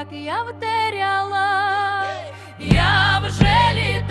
як я втеряла, я вже літаю.